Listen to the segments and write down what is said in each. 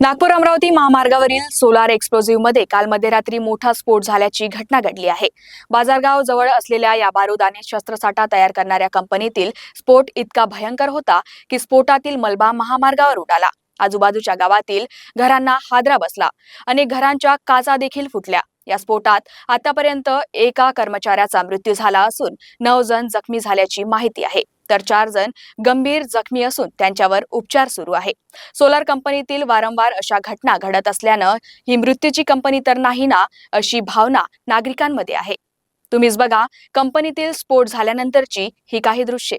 नागपूर अमरावती महामार्गावरील सोलार एक्सप्लोझिव्हमध्ये काल मध्यरात्री मोठा स्फोट झाल्याची घटना घडली आहे. बाजारगाव जवळ असलेल्या या बारुदाने शस्त्रसाठा तयार करणाऱ्या कंपनीतील स्फोट इतका भयंकर होता की स्फोटातील मलबा महामार्गावर उडाला आजूबाजूच्या गावातील घरांना हादरा बसला. अनेक घरांच्या काचा देखील फुटल्या. या स्फोटात आतापर्यंत एका कर्मचाऱ्याचा मृत्यू झाला असून नऊ जण जखमी झाल्याची माहिती आहे. तर चार जण गंभीर जखमी असून त्यांच्यावर उपचार सुरू आहे. सोलार कंपनीतील वारंवार अशा घटना घडत असल्यानं ही मृत्यूची कंपनी तर नाही ना अशी भावना नागरिकांमध्ये आहे. तुम्हीच बघा कंपनीतील स्फोट झाल्यानंतरची ही काही दृश्ये.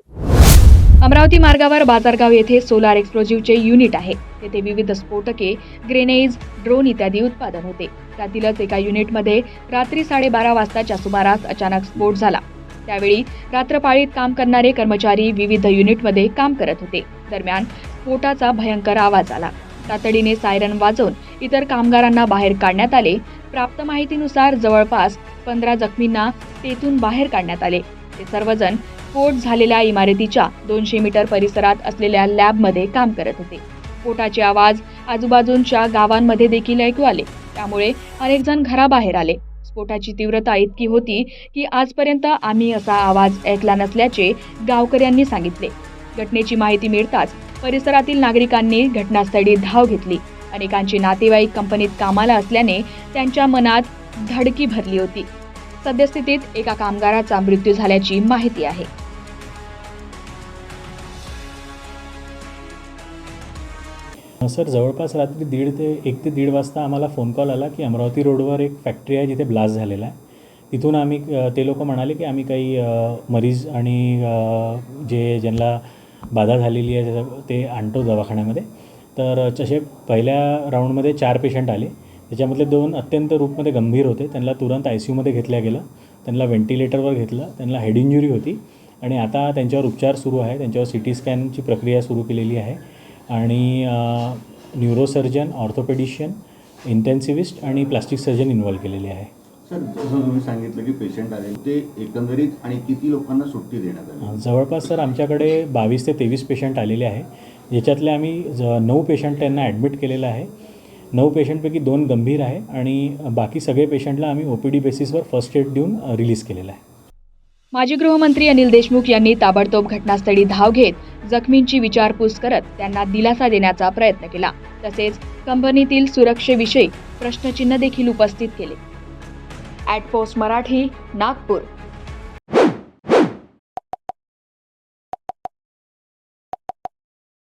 अमरावती मार्गावर बाजारगाव येथे सोलार एक्सप्लोजिव्हचे युनिट आहे. तेथे विविध स्फोटके ग्रेनेज ड्रोन इत्यादी उत्पादन होते. त्यातीलच एका युनिटमध्ये रात्री साडेबारा वाजताच्या सुमारास अचानक स्फोट झाला. त्यावेळी रात्रपाळीत काम करणारे कर्मचारी विविध युनिटमध्ये काम करत होते. दरम्यान स्फोटाचा भयंकर आवाज आला. तातडीने सायरन वाजवून इतर कामगारांना बाहेर काढण्यात आले. प्राप्त माहितीनुसार जवळपास पंधरा जखमींना तेथून बाहेर काढण्यात आले. ते सर्वजण स्फोट झालेल्या इमारतीच्या दोनशे मीटर परिसरात असलेल्या लॅबमध्ये काम करत होते. स्फोटाचे आवाज आजूबाजूंच्या गावांमध्ये देखील ऐकू आले. त्यामुळे अनेक जण घराबाहेर आले. स्फोटाची तीव्रता इतकी होती की आजपर्यंत आम्ही असा आवाज ऐकला नसल्याचे गावकऱ्यांनी सांगितले. घटनेची माहिती मिळताच परिसरातील नागरिकांनी घटनास्थळी धाव घेतली. अनेकांचे नातेवाईक कंपनीत कामाला असल्याने त्यांच्या मनात धडकी भरली होती. सद्यस्थितीत एका कामगाराचा मृत्यू झाल्याची माहिती आहे. सर जवळपास रात्री दीड ते एक ते दीड वाजता आम्हाला फोन कॉल आला की अमरावती रोडवर एक फॅक्टरी आहे जिथे ब्लास्ट झालेला आहे. तिथून आम्ही ते लोक म्हणाले की आम्ही काही मरीज आणि जे ज्यांना बाधा झालेली आहे ते आणतो दवाखान्यामध्ये. तर तसे पहिल्या राऊंडमध्ये चार पेशंट आले. त्याच्यामधले दोन अत्यंत रूपमध्ये गंभीर होते. त्यांना तुरंत आय सी यूमध्ये घेतल्या गेलं. त्यांना व्हेंटिलेटरवर घेतलं. त्यांना हेड इंजुरी होती. आणि आता त्यांच्यावर उपचार सुरू आहे. त्यांच्यावर सी टी स्कॅनची प्रक्रिया सुरू केलेली आहे. आणि न्यूरोसर्जन ऑर्थोपेडिशियन इंटेन्सिव्हिस्ट आणि प्लास्टिक सर्जन इन्व्हॉल्व केलेले आहे. सर जसं तुम्ही सांगितलं की पेशंट आले ते एकंदरीत आणि किती लोकांना सुट्टी देण्यात आली? जवळपास सर आमच्याकडे बावीस ते तेवीस पेशंट आलेले आहे. ज्याच्यातले आम्ही ज नऊ पेशंट त्यांना ॲडमिट केलेलं आहे. नऊ पेशंटपैकी दोन गंभीर आहे आणि बाकी सगळे पेशंटला आम्ही ओ पी डी बेसिसवर फर्स्ट एड देऊन रिलीज केलेलं आहे. माजी गृहमंत्री अनिल देशमुख यांनी ताबडतोब घटनास्थळी धाव घेत जखमींची विचारपूस करत त्यांना दिलासा देण्याचा प्रयत्न केला. तसेच कंपनीतील सुरक्षेविषयी प्रश्नचिन्ह देखील उपस्थित केले. At post Marathi Nagpur